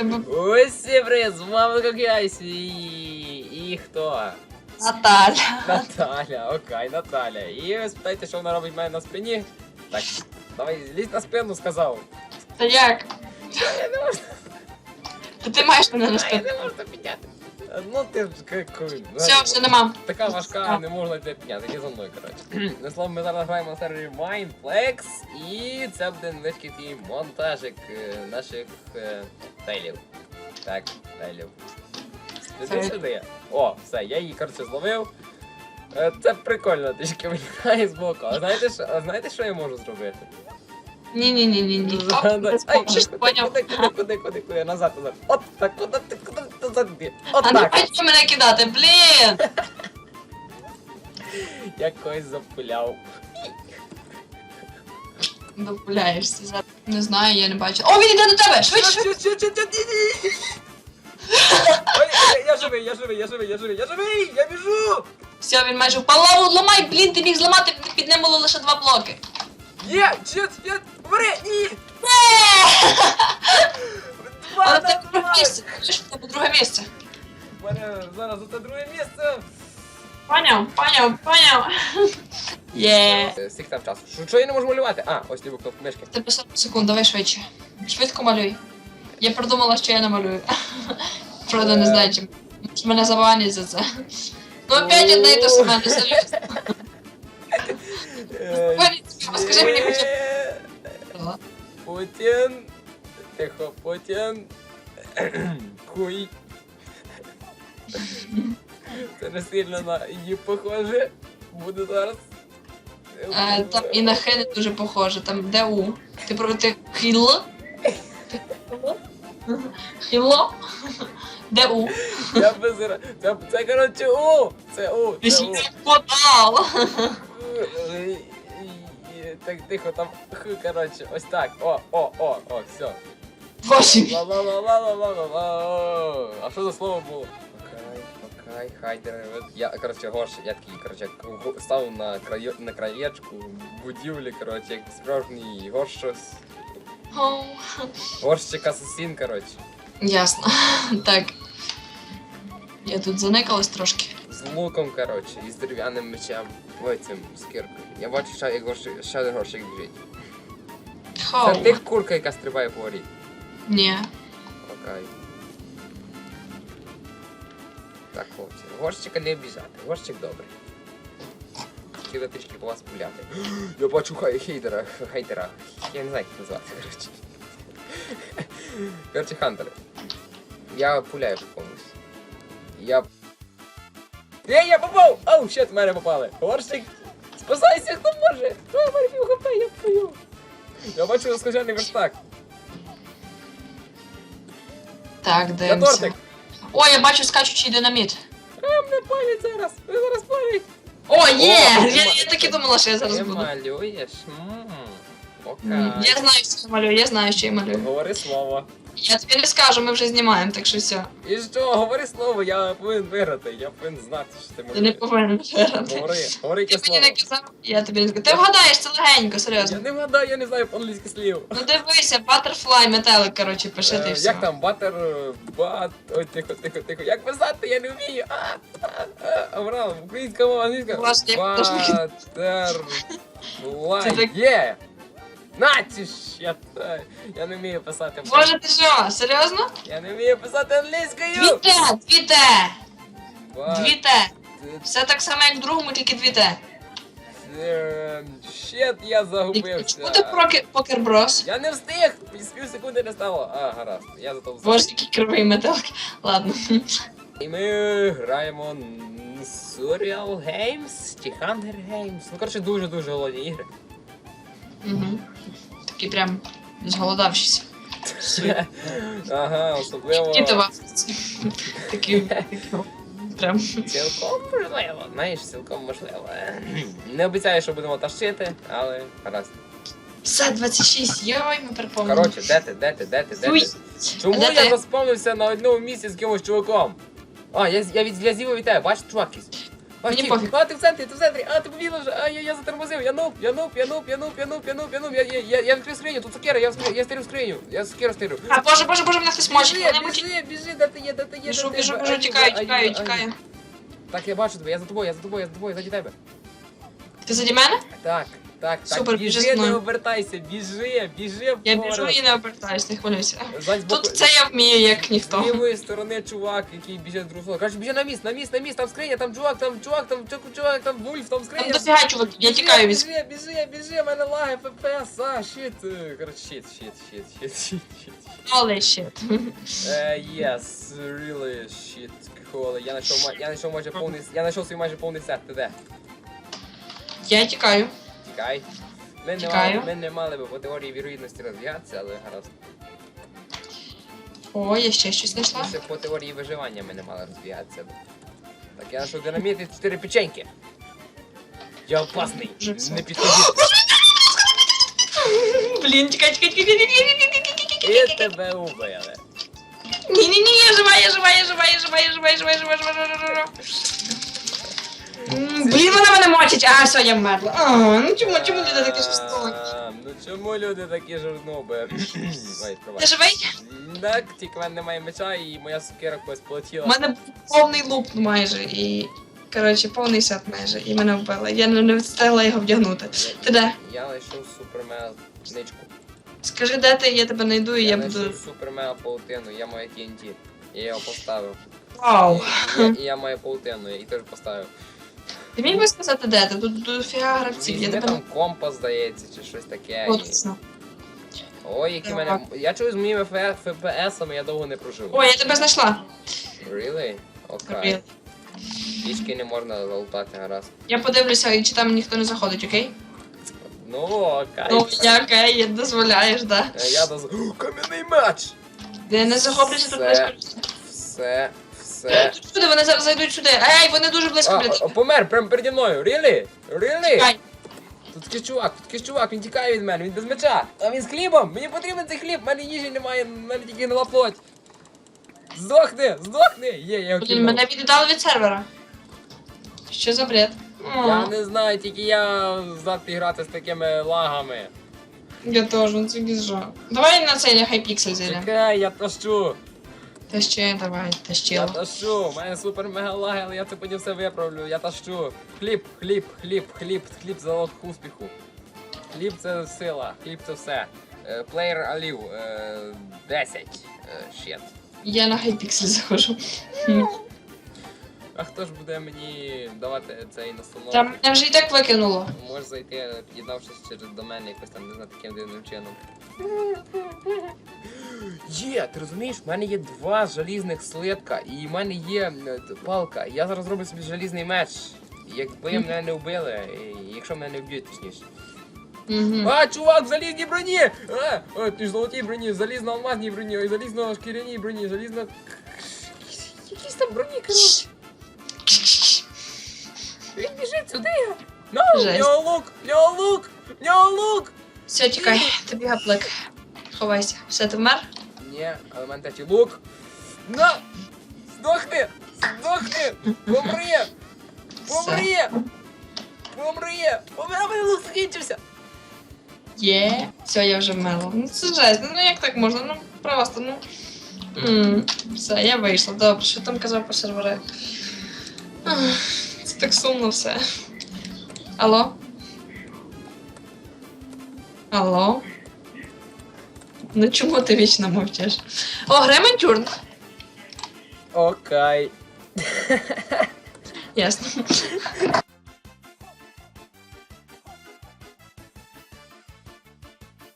Усім привіт, з вами Кокяйс і... і хто? Наталя. Наталя, окей, Наталя. І ви спитаєте, що вона робить в мене на спині? Так, давай лізь на спину, сказав. Та як? Я не можу, Та ти маєш мене на я не можу підняти. Ну ти ж какой. Все, вже нема. Така важка, не можна йти підняти, іди за мною, коротше. На словом, ми зараз граємо на сервері Mindflex, і це буде невеличкий такий монтажик е, наших е, тейлів. Так, тейлів. Сюди. О, все, я її, коротше, зловив. Е, Це прикольно, трішки виглядає з боку. А знаєте, що, а знаєте, що я можу зробити? Ай, ти скочиш, куди, поняв. Куди, куди, куди, куди, куди, назад, назад. От так, куди ти, куди ти назад? От А не так. хочу мене кидати, блін! Я когось запиляв. Допуляєшся зараз. Не знаю, я не бачу. О, він йде до тебе! Швидше! Ой, я- Я живий, я живий, я живий, я живий, я живий, я біжу! Все, він майже впав. Лаву, ламай, блін, ти міг зламати, під ним було лише два блоки. Є, чет, чет, бери, ні! Е! Але на це друге місце. Що в тебе друге місце? У мене зараз це друге місце. Поняв, поняв, поняв. Є. Е, Скільки там часу? Що, що я не можу малювати? А, ось ліву кнопку мишки. Тебе 40 секунд, давай швидше. Швидко малюй. Я придумала, що я намалюю. Правда, не знаю, чим. Мене забанять за це. Ну опять одне й те саме, не серйозно. Е, мені хоча б. е, Путін. Тихо, Путін. Хуй. Це не сильно на її похоже. Буде зараз. Е, Там і на Хе не дуже похоже, там де У. Ти про ти хіло? Хіло? Де У? Я без Це, це коротше У! Це У! Ти Це У. ж подал. Е, Так тихо, там Х, коротше, ось так. О, о, о, о, все. Боже А що за слово було? Окей, окей, хайдер. Я, коротше, горш, я такий, коротше, став на, краю, на краєчку будівлі, коротше, як справжній горщос. Оу. Горщик асасін, коротше. Ясно. Так. Я тут заникалась трошки. З луком, коротше, і з дерев'яним мечем. Ой, цим з киркою. Я бачу, горщик, ще горщик біжить. Це тих курка, яка стрибає по горі. Ні. Окей. Так, хлопці, горщика не обіжати. Горщик добрий. Хотіли трішки по вас пуляти. Я бачу хай хейдера, хейдера. Я не знаю, як назвати, коротше. Коротше, хантери. Я пуляю по комусь. Я. Є, я попав! Оу, щет, в мене попали. Горщик! Спасайся, хто може! Мене пів я твою! Я бачу розкажений верстак. Так, дивимося. тортик! О, я бачу скачучий динаміт. А, мене палять зараз! Ви зараз палять! О, є! О, Я, я так і думала, що я зараз Ти буду. малюєш? М. Я знаю, що я малюю, я знаю, що я малюю. Говори слово. Я тобі не скажу, ми вже знімаємо, так що все. І що, говори слово, я повинен виграти, я повинен знати, що ти Ти не повинен виграти. Говори, говори Ти яке мені слово. не казав, я тобі не скажу. Ти вгадаєш це легенько, Я серйозно. не вгадаю, я не знаю по-англійськи слів. Ну дивися, Butterfly, метелик, коротше, пиши ти Е, все. Як там, батер, бат, ой, тихо, тихо, тихо. Як писати, я не вмію. А, а, а, українська мова, англійська. Власне, як теж Батер, Це так- є. Наті ж, я, та- я не вмію писати. Боже, ти що, серйозно? Я не вмію писати англійською. Дві Т, дві Т, Ба- дві Т. Все так само, як в другому, тільки дві Т. Е, Щет, я Чому ти загубився. проки- покер брос? Я не встиг! З пів секунди не стало. А, гаразд. Я зато встиг. Боже, який кривий метелик. Ладно. І ми граємо н- Surreal Games чи Hunger Games. Ну, коротше, дуже-дуже голодні ігри. Угу. Такий прям зголодавшийся. Ага, особливо. Діти вас. Такі. Прям. Цілком можливо. Знаєш, цілком можливо. Не обіцяю, що будемо тащити, але гаразд. Все, 26, йой, ми переповнені. Коротше, де ти, де ти, де ти, де ти? Чому де я ти? заспавнився на одному місці з кимось чуваком? А, я, я від зліва від тебе, бачиш, чувак якийсь? Мені пофіг. А ти в центрі, ти в центрі, а ти побігла вже, а я, я затормозив, я нуп, я нуп, я нуп, я нуп, я нуп, я нуп, я нуп, я, я, я, я відкрив скриню, тут сокира, я, вскри- я стирю скриню, я сокиру стирю. А, боже, боже, боже, мене хтось може. Біжи, Мене мучить. біжи, біжи, де ти є, де ти є, Біжу, де ти тікаю, тікаю, тікаю. Так, я бачу тебе, я за тобою, я за тобою, я за тобою, я за тебе. Ти заді мене? Так, так, так, Супер, біжи біжи, мною. не обертайся, біжи, біжи Я біжу і не обертаюсь, не хвилюйся. Збоку- Тут це я вмію, як З ніхто. лівої сторони чувак, який біжить з другого. Каже, біжи на міст, на міст, на міст, там скриня, там чувак, там чувак, там чувак, чувак, там вульф, там скриня. Там дофіга чувак, я Біжи, тікаю від... Біжи, біжи, біжи, в мене лаги, ФПС, а, щит. е, Коротше, щит, щит, щит, щит, щит, щит. Holy shit. Е, yes, really shit, cool. Я знайшов, ма- я знайшов майже повний, я знайшов свій майже повний сет, ти де? Я тікаю. Тікай. Ми не, мали, ми не мали би по теорії вірогідності розв'язатися, але гаразд. О, я ще щось знайшла. Ще по теорії виживання ми не мали розв'язатися. Так, я знайшов динаміт і чотири печеньки. Я опасний, Вже все. не підходіть. Блін, тікай, тікай, тікай, тікай, тікай, тікай, тікай, І тікай. тебе убили. Ні, ні, ні, я жива, я жива, я жива, я жива, я жива, я жива, я жива, жива, жива, жива, жива. Блін, вона мене мочить. А, все, я вмерла. А, ну чому, чому люди такі жорстокі? А, Ну чому люди такі жорноби? Ой, Ти живий? Так, тільки в мене немає меча і моя сукера когось У полетіла. мене був повний луп майже і. Коротше, повний сет майже, і мене вбили. Я не, не встигла його вдягнути. Ти де? Я знайшов супермега ничку. Скажи, де ти, я тебе знайду і я Я буду. знайшов супермега паутину, я маю TNT. Я його поставив. Вау! І, і я маю паутину, я її теж поставив. Ти міг би сказати, де ти? Тут дофіга гравців, я Візьми тебе не. там компас, здається, чи щось таке. О, і- точно. Ой, які Так. мене. Я чую з моїми ФПСами я довго не прожив. О, я тебе знайшла. Really? Окей. Пічки не можна залутати, гаразд. Я подивлюся, і чи там ніхто не заходить, окей? Ну, окей. Ну, я окей, я дозволяєш, да. Е, Я доз... О, Кам'яний меч! Де не захоплюйся тут Все. близько. Все, все. Сюди, вони зараз зайдуть сюди. Ей, вони дуже близько, блядь. а, помер прямо переді мною. Really? Really? Чекай. Тут такий чувак, тут такий чувак, він тікає від мене, він без меча. А він з хлібом. Мені потрібен цей хліб, в мене їжі немає, в мене тільки гнила плоть. Здохни, здохни! Є, я його Блін, мене віддали від сервера. Що за бред? Я не знаю, тільки я здатний грати з такими лагами. Я теж, ну це гізжа. Давай на цей нехай піксель зайде. Чекай, я тащу. Та ще, давай, та Я ще. тащу. У мене супер мега лаги, але я це потім все виправлю. Я тащу. Хліб, хліб, хліб, хліб, хліб залог успіху. Хліб це сила, хліб це все. Е, Плеєр Алів. е, 10. Е, Щет. Я на хайпіксель заходжу. А хто ж буде мені давати цей Та настановки? мене вже і так викинуло. Можеш зайти, під'єднавшись через до мене якось там, не знаю, таким дивним чином. Є, ти розумієш, в мене є два залізних слитка, і в мене є палка. Я зараз зроблю собі залізний меч. Якби мене не вбили, і якщо мене не вб'ють, точніше. Угу. А, чувак, в залізній броні! А, о, ти ж золотій броні, залізно алмазній броні, ой, залізно шкіряній броні, залізно. Якісь там броні, коротше. Він біжить сюди. Ну, в Жесть. нього лук, в нього лук. Все, тікай, тобі гаплик. Ховайся. Все, ти вмер? Ні, але в мене є лук. На! Здохни! Здохни! Помри! Помри! Помри! Помри, мене лук закінчився! Є. Все, я вже вмерла. Ну це жесть, ну як так можна? Ну просто, ну. М, Все, я вийшла. Добре, що там казав про сервери? Ах, Це так сумно все. Алло? Алло? Ну чому ти вічно мовчиш? О, Грементюрн! Окей. Ясно.